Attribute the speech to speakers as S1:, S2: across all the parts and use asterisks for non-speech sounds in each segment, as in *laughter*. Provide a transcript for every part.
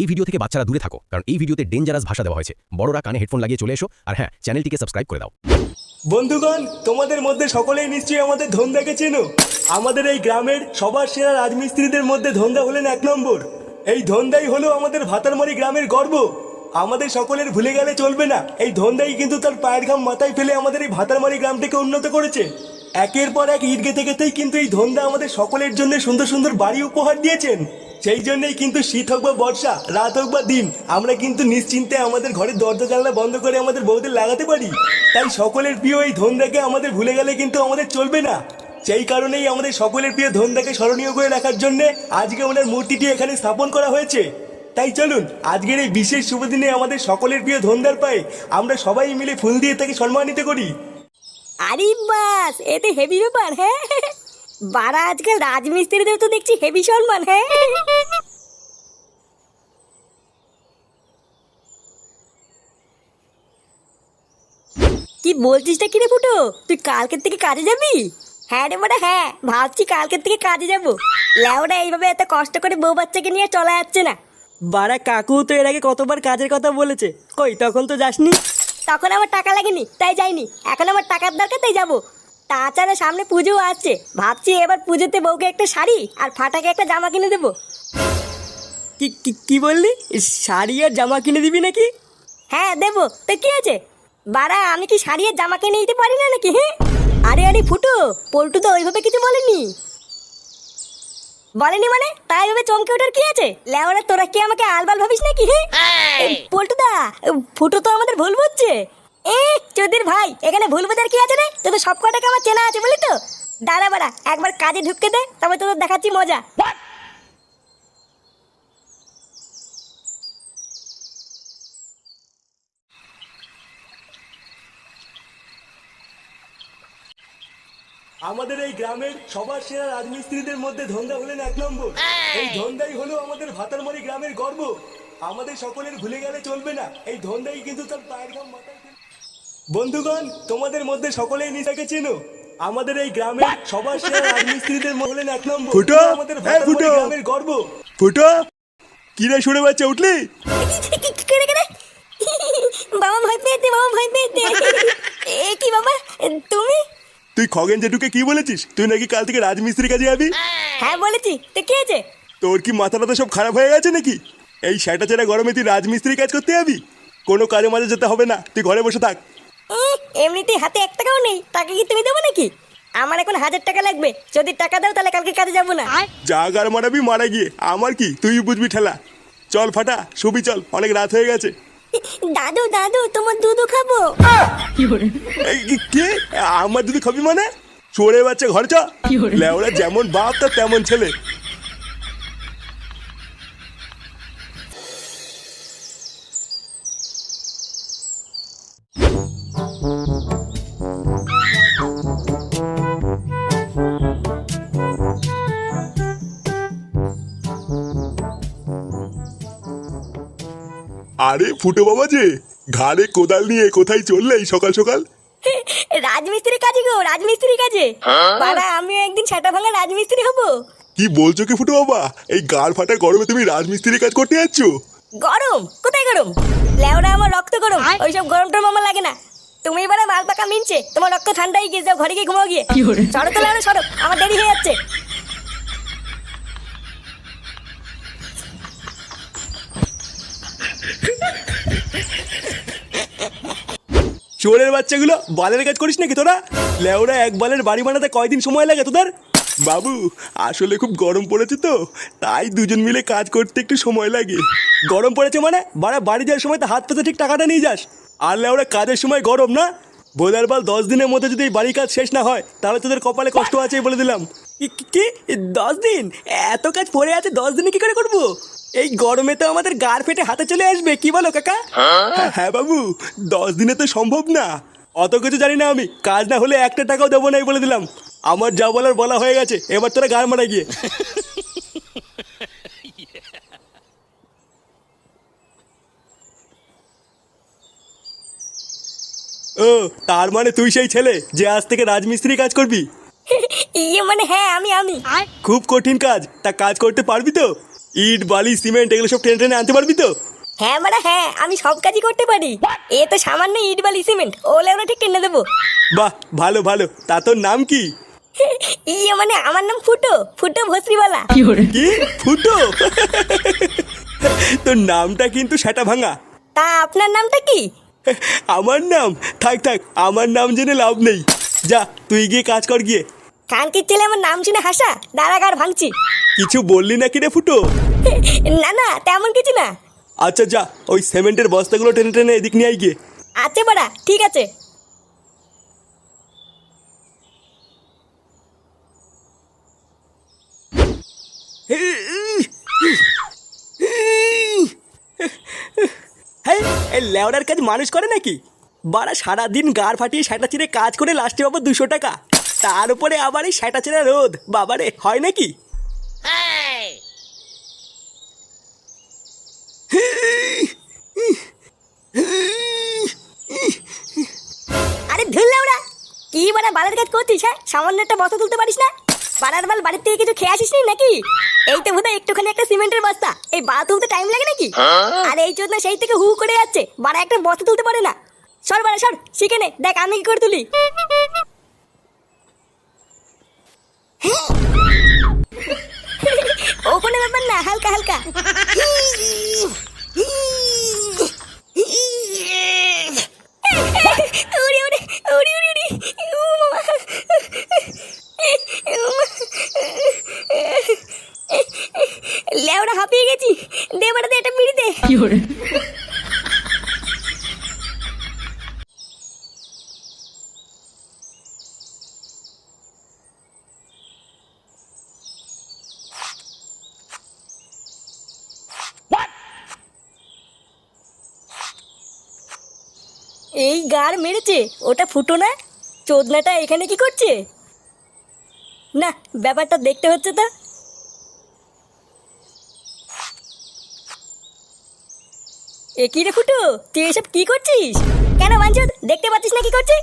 S1: এই ভিডিও থেকে বাচ্চারা দূরে থাকো, কারণ এই ভিডিওতে ডেঞ্জারাস ভাষা দেওয়া হয়েছে। বড়রা কানে হেডফোন লাগিয়ে চলে এসো, আর হ্যাঁ চ্যানেলটিকে সাবস্ক্রাইব করে দাও।
S2: বন্ধুগণ, তোমাদের মধ্যে সকলেই নিশ্চয়ই আমাদের ধন্দাকে চেনো। আমাদের এই গ্রামের সবার সেরা রাজমিস্ত্রিদের মধ্যে ধন্দা হলেন এক নম্বর। এই ধন্দাই হলো আমাদের ভাতারমারি গ্রামের গর্ব। আমাদের সকলের ভুলে গেলে চলবে না। এই ধন্দাই কিন্তু তার পায়ের ঘাম মাথায় ফেলে আমাদের এই ভাতারমারি গ্রামটিকে উন্নত করেছে। একের পর এক ইট গেতে গেতেই কিন্তু এই ধন্দা আমাদের সকলের জন্য সুন্দর সুন্দর বাড়ি উপহার দিয়েছেন। সেই জন্যই কিন্তু শীত হোক বা বর্ষা, রাত হোক বা দিন, আমরা কিন্তু নিশ্চিন্তে আমাদের ঘরের দরজা, জানলা বন্ধ করে আমাদের বউদের লাগাতে পারি। তাই সকলের প্রিয় এই ধন্দাকে আমাদের ভুলে গেলে কিন্তু আমাদের চলবে না। সেই কারণেই আমাদের সকলের প্রিয় ধন্দাকে স্মরণীয় করে রাখার জন্য আজকে ওনার মূর্তিটি এখানে স্থাপন করা হয়েছে। তাই চলুন, আজকের এই বিশেষ শুভ দিনে আমাদের সকলের প্রিয় ধন্দার পায়ে আমরা সবাই মিলে ফুল দিয়ে তাকে সম্মানিত করি।
S3: আরে বাস এতে হেভি ব্যাপার হ্যাঁ? বারা আজকাল রাজমিস্ত্রিদের তো দেখছি হেভি সম্মান হ্যাঁ? কি বলছিসটা কিরে ফুটো? তুই কালকের থেকে কাজে যাবি? হ্যাঁ রে মানে হ্যাঁ ভাবছি কালকের থেকে কাজে যাব। ল্যাওরা এইভাবে এত কষ্ট করে বউ বাচ্চাকে নিয়ে চলা যাচ্ছে না।
S4: বাড়া কাকু তো এর আগে কতবার কাজের কথা বলেছে। কই তখন তো যাসনি?
S3: তখন আমার টাকা লাগেনি তাই যাইনি। এখন আমার টাকার দরকার তাই যাব। তাছাড়া সামনে পুজো আসছে। ভাবছি এবার পুজোতে বউকে একটা শাড়ি আর ফাটাকে একটা জামা কিনে দেবো।
S4: কি কি- কি বললি? শাড়ি আর জামা কিনে দিবি নাকি?
S3: হ্যাঁ দেবো। তো কি আছে? বাড়া আমি কি শাড়ি আর জামা কিনে দিতে পারি না নাকি হ্যাঁ আরে আরে ফুটো পল্টু তো ওইভাবে কিছু বলেনি। বলেনি মানে? তাই ভাবে চমকে ওঠার কি আছে? লেওরা তোরা কি আমাকে আলবাল ভাবিস নাকি হ্যাঁ পল্টু দা ফুটো তো আমাদের ভুল বুঝছে। এ চোদের ভাই এখানে ভুল বোঝার কি আছে রে? তোদের সব কটাকে আমার চেনা আছে বলি তো। দাঁড়া বাড়া একবার কাজে ঢুকতে দে তবে তোদের দেখাচ্ছি মজা।
S2: আমাদের এই গ্রামের সবার সেরা রাজমিস্ত্রিদের মধ্যে ধন্দা হলেন এক নম্বর। এই! ধন্দাই হলো আমাদের ভাতারমারি গ্রামের গর্ব। আমাদের সকলের ভুলে গেলে চলবে না। এই ধন্দাই কিন্তু তার পায়ের মাথায় ফেলে- বন্ধুগণ তোমাদের মধ্যে সকলেই নিজেকে চেনো। আমাদের এই গ্রামের সবার সেরা রাজমিস্ত্রিদের হলেন এক নম্বর।
S5: ফুটো,
S2: আমাদের
S5: হ্যাঁ, ফুটো।
S2: গ্রামের গর্ব।
S5: ফুটো? কিরে শুনে বাচ্চা উঠলি?
S3: বাবা ভয় পেয়েছে বাবা ভয় পেয়েছে। এ কি বাবা তুমি?
S5: তুই খগেন জেঠুকে কি বলেছিস? তুই নাকি কাল থেকে রাজমিস্ত্রি কাজে যাবি?
S3: হ্যাঁ বলেছি। তো কি আছে?
S5: তোর কি মাথা টাথা সব খারাপ হয়ে গেছে নাকি? এই সেটা চেরা গরমে তুই রাজমিস্ত্রি কাজ করতে যাবি? কোনো কাজে মাঝে যেতে হবে না। তুই ঘরে বসে থাক।
S3: উম, এমনিতে হাতে এক টাকাও নেই টাকা কি তুমি দেবো নাকি? আমার এখন হাজার টাকা লাগবে যদি টাকা দাও তাহলে কালকে কাজে যাব না।
S5: যা গার মারাবি মারা গিয়ে। আমার কি? তুই বুঝবি ঠেলা। চল ফাটা শুবি চল অনেক রাত হয়ে গেছে।
S3: দাদু দাদু তোমার দুধু খাব।
S5: এই কি- আমার যদি খাবি মানে? চোরে বাচ্চা ঘর চ। লেওরা যেমন বাপ তার তেমন ছেলে। আরে ফুটো বাবা যে ঘাড়ে কোদাল নিয়ে কোথায় চললে এই সকাল সকাল?
S3: রাজমিস্ত্রি কাজে গো রাজমিস্ত্রি কাজে। পাড়া আমিও একদিন ছাটা ভাঙা রাজমিস্ত্রি হব।
S5: কি বলছো কি ফুটো বাবা? এই গাড় ফাটা গরমে তুমি রাজমিস্ত্রি কাজ করতে যাচ্ছ?
S3: গরম? কোথায় গরম? লেওরা আমার রক্ত গরম ওইসব গরম টরম আমার লাগে না। তুমি এবারে মাল পাকা মিনছে তোমার রক্ত ঠান্ডাই গিয়ে যাও ঘরে গিয়ে ঘুমাও গিয়ে। সরো তো লেওরা সরো আমার দেরি হয়ে যাচ্ছে।
S5: চোরের বাচ্চাগুলো বালের কাজ করিস নাকি তোরা? লেওরা এক বালের বাড়ি বানাতে কয়দিন সময় লাগে তোদের? বাবু, আসলে খুব গরম পড়েছে তো, তাই দুজন মিলে কাজ করতে একটু সময় লাগে। গরম পড়েছে মানে? বাড়া বাড়ি যাওয়ার সময় তো হাত পেতে ঠিক টাকাটা নিয়ে যাস। আর লেওরা কাজের সময় গরম না? বোধার বাল দশ দিনের মধ্যে যদি এই বাড়ির কাজ শেষ না হয়, তাহলে তোদের কপালে কষ্ট আছে বলে দিলাম।
S4: কি- দশ দিন? এত কাজ পড়ে আছে, দশ দিনে কি করে করব? এই গরমে তো আমাদের গাড় ফেটে হাতে চলে আসবে কি বলো কাকা?
S5: হ্যাঁ, হ্যাঁ বাবু দশ দিনে তো সম্ভব না। অত কিছু জানি না আমি কাজ না হলে একটা টাকাও দেবো নাই বলে দিলাম। আমার যা বলার বলা হয়ে গেছে এবার তোরা গান মারা গিয়ে। ও তার মানে তুই সেই ছেলে যে আজ থেকে রাজমিস্ত্রি কাজ করবি?
S3: ইয়ে মানে হ্যাঁ আমি আমি।
S5: খুব কঠিন কাজ তা কাজ করতে পারবি তো? ইট বালি সিমেন্ট এগুলো সব টেনে ট্রেনে আনতে পারবি তো?
S3: হ্যাঁ মানে হ্যাঁ আমি সব কাজই করতে পারি। এ তো সামান্য ইট বালি সিমেন্ট ওলে আমরা ঠিক টেনে দেবো।
S5: বাহ ভালো ভালো। তা তোর নাম কি? *laughs*
S3: ইয়ে মানে আমার নাম ফুটো ফুটো ভস্রিওয়ালা।
S5: কি? ফুটো? তোর নামটা কিন্তু সেটা ভাঙা।
S3: তা আপনার নামটা কি?
S5: আমার নাম? থাক থাক আমার নাম জেনে লাভ নেই। যা তুই গিয়ে কাজ কর গিয়ে।
S3: কানকির ছেলে আমার নাম শুনে হাসা দাঁড়াগার ভাঙছি।
S5: কিছু বললি নাকি রে ফুটো?
S3: না না তেমন কিছু না।
S5: আচ্ছা যা ওই সিমেন্টের বস্তাগুলো টেনে টেনে এদিক নিয়ে আই গিয়ে।
S3: আছে বাড়া ঠিক আছে।
S4: হ্যাঁ এই লেওড়ার কাজ মানুষ করে নাকি? বাড়া সারাদিন গাড় ফাটিয়ে সেটা চিরে কাজ করে লাস্টে পাবো দুশো টাকা। তার উপরে আবার এই সেটা চেরা রোদ। বাবারে, হয় নাকি?
S3: আরে ধুললে ওরা কি বাড়া বালের কাজ করছিস হ্যাঁ? সামান্য একটা বস্তা তুলতে পারিস না? বাড়ার বাল বাড়ির থেকে কিছু খেয়ে আসিস নাকি? এই তো বোধহয় একটুখানি একটা সিমেন্টের বস্তা। এই বা তুলতে টাইম লাগে নাকি? আর এই জন্য সেই থেকে হু করে যাচ্ছে। বাড়া একটা বস্তা তুলতে পারে না। সর বাড়া সর, শিখে নে। দেখ আমি কি করে তুলি। হালকা। লেওড়া হাঁপিয়ে গেছি। দে বাড়া দে একটা বিড়ি এই গার মেরেছে ওটা ফুটো না? চোদনাটা এখানে কি করছে? না ব্যাপারটা দেখতে হচ্ছে তা। এ কি রে ফুটো তুই এসব কি করছিস? কেন মানচুদ দেখতে পাচ্ছিস না কি করছিস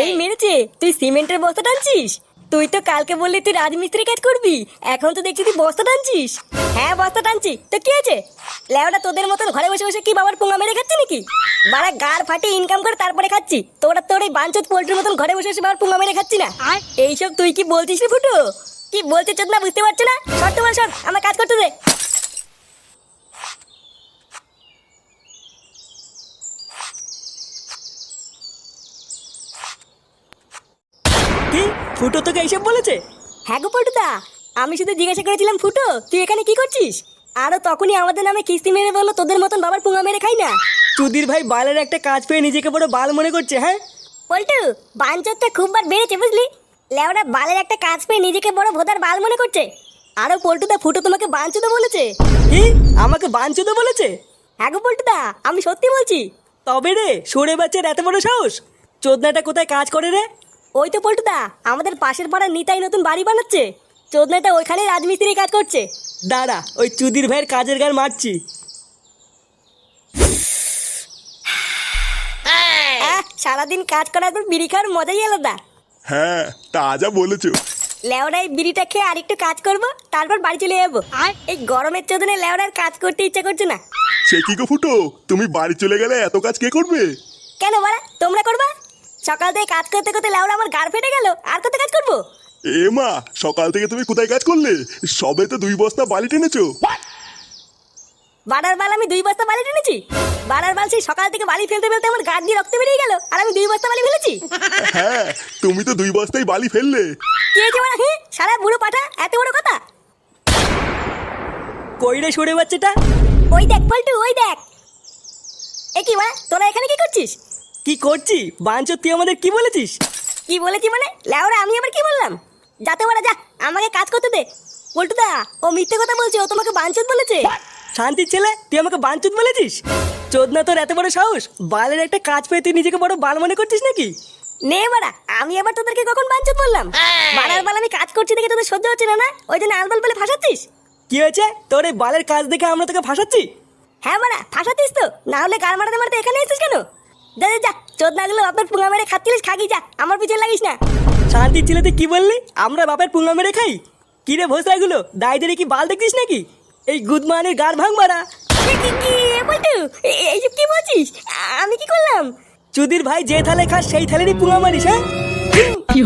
S3: এই মেরেছে তুই সিমেন্টের বস্তা টানছিস? তুই তো কালকে বললি তুই রাজমিস্ত্রি কাজ করবি। এখন তো দেখছি তুই বস্তা টানছিস। হ্যাঁ বস্তা টানছি। তো কি আছে লেওটা তোদের মতন ঘরে বসে বসে কি বাবার পোঙা মেরে খাচ্ছি নাকি? বাড়া গার ফাটে ইনকাম করে তারপরে খাচ্ছি। তোরা তোর এই বাঞ্চত পোল্ট্রির মতন ঘরে বসে বসে বাবার পোঙা মেরে খাচ্ছি না। এইসব তুই কি বলছিস রে ফুটো? কি বলছিস চোদ না বুঝতে পারছ না? শর্ট বল শর্ট আমার কাজ করতে দে।
S4: কি? ফুটো তোকে এইসব বলেছে?
S3: হ্যাঁ গো পল্টুদা আমি শুধু জিজ্ঞাসা করেছিলাম ফুটো তুই এখানে কি করছিস? আরও তখনই আমাদের নামে কিস্তি মেরে বলল তোদের মতন বাবার পুঙা মেরে খাই না।
S4: চুদির ভাই বালের একটা কাজ পেয়ে নিজেকে বড় বাল মনে করছে হ্যাঁ?
S3: পল্টু বাঞ্চরটা খুব বার বেড়েছে বুঝলি? লেওরা বালের একটা কাজ পেয়ে নিজেকে বড় ভোদার বাল মনে করছে। আরও পল্টুদা ফুটো তোমাকে বাঞ্চুদা বলেছে?
S4: কি? আমাকে বাঞ্চুদো বলেছে?
S3: হ্যাঁ গো পল্টুদা আমি সত্যি বলছি।
S4: তবে রে সরে বাচ্চার এত বড় সাহস? চোদনাটা কোথায় কাজ করে রে?
S3: ওই তো পল্টুদা আমাদের পাশের পাড়ার নিতাই নতুন বাড়ি বানাচ্ছে। চোদনাটা ওইখানে রাজমিস্ত্রি কাজ করছে।
S4: দাঁড়া ওই চুদির ভাইয়ের কাজের গান মারছি।
S3: আহ, সারাদিন কাজ করার পর বিড়ি খাওয়ার মজাই আলাদা।
S5: হ্যাঁ তা যা বলেছ।
S3: লেওড়ায় বিড়িটা খেয়ে আরেকটু কাজ করব তারপর বাড়ি চলে যাব। এই গরমের চোদনে লেওড়ার কাজ করতে ইচ্ছা করছে না।
S5: সে কি গো ফুটো? তুমি বাড়ি চলে গেলে এত কাজ কে করবে?
S3: কেন বাড়া? তোমরা করবা? সকাল থেকে কাজ করতে করতে লেওড়া আমার গাড় ফেটে গেল। আর কত কাজ করব?
S5: এ মা সকাল থেকে তুমি কোথায় কাজ করলে? সবে তো দুই বস্তা বালি টেনেছো।
S3: বাড়ার বাল আমি দুই বস্তা বালি টেনেছি। বাড়ার বাল সেই সকাল থেকে বালি ফেলতে ফেলতে আমার গাড় দিয়ে রক্ত বেরিয়ে গেল। আর আমি দুই বস্তা বালি ফেলেছি।
S5: হ্যাঁ তুমি তো দুই বস্তাই বালি ফেললে।
S3: কি হয়েছে মানে হ্যাঁ সারা বুড়ো পাঠা এত বড় কথা?
S4: কইরে সরে বাচ্চাটা?
S3: ওই দেখ পল্টু ওই দেখ। এ কি মানে তোরা এখানে কি করছিস?
S4: কি করছি? বাঞ্চ তুই আমাদের কি বলেছিস?
S3: কি বলেছি মানে? লেওরা আমি আবার কি বললাম? যাতে বলা যা আমাকে কাজ করতে দে। পল্টুদা ও মিথ্যে কথা বলছে ও তোমাকে বাঞ্চত বলেছে।
S4: শান্তির ছেলে তুই আমাকে বাঞ্চুত বলেছিস? চোদনা তোর এত বড় সাহস? বালের একটা কাজ পেয়ে তুই নিজেকে বড় বাল মনে করছিস নাকি?
S3: নে বাড়া আমি আবার তোদেরকে কখন বাঞ্চত বললাম? বাড়ার বাল আমি কাজ করছি দেখে তোদের সহ্য হচ্ছে না না? ওই জন্য আলবাল বলে ফাঁসাচ্ছিস?
S4: কি হয়েছে? তোর এই বালের কাজ দেখে আমরা তোকে ফাঁসাচ্ছি?
S3: হ্যাঁ বাড়া ফাঁসাতিস তো। না হলে গার মারাতে মারাতে এখানে এসেছিস কেন? যা যা চোদ না গেলে বাপের পুঙ্গা মেরে খাচ্ছিলিস খাগি যা আমার পিছনে লাগিস না।
S4: শান্তি ছিল তুই কি বললি? আমরা বাপের পুঙ্গা মেরে খাই? কি রে ভোসলাগুলো দাইদের কি বাল দেখছিস নাকি? এই গুদমানের গার
S3: ভাঙবারা এইসব কি বলছিস? আমি কি করলাম?
S4: চুদির ভাই যে থালে খাস সেই থালেরই পুঙ্গা মারিস হ্যাঁ? কি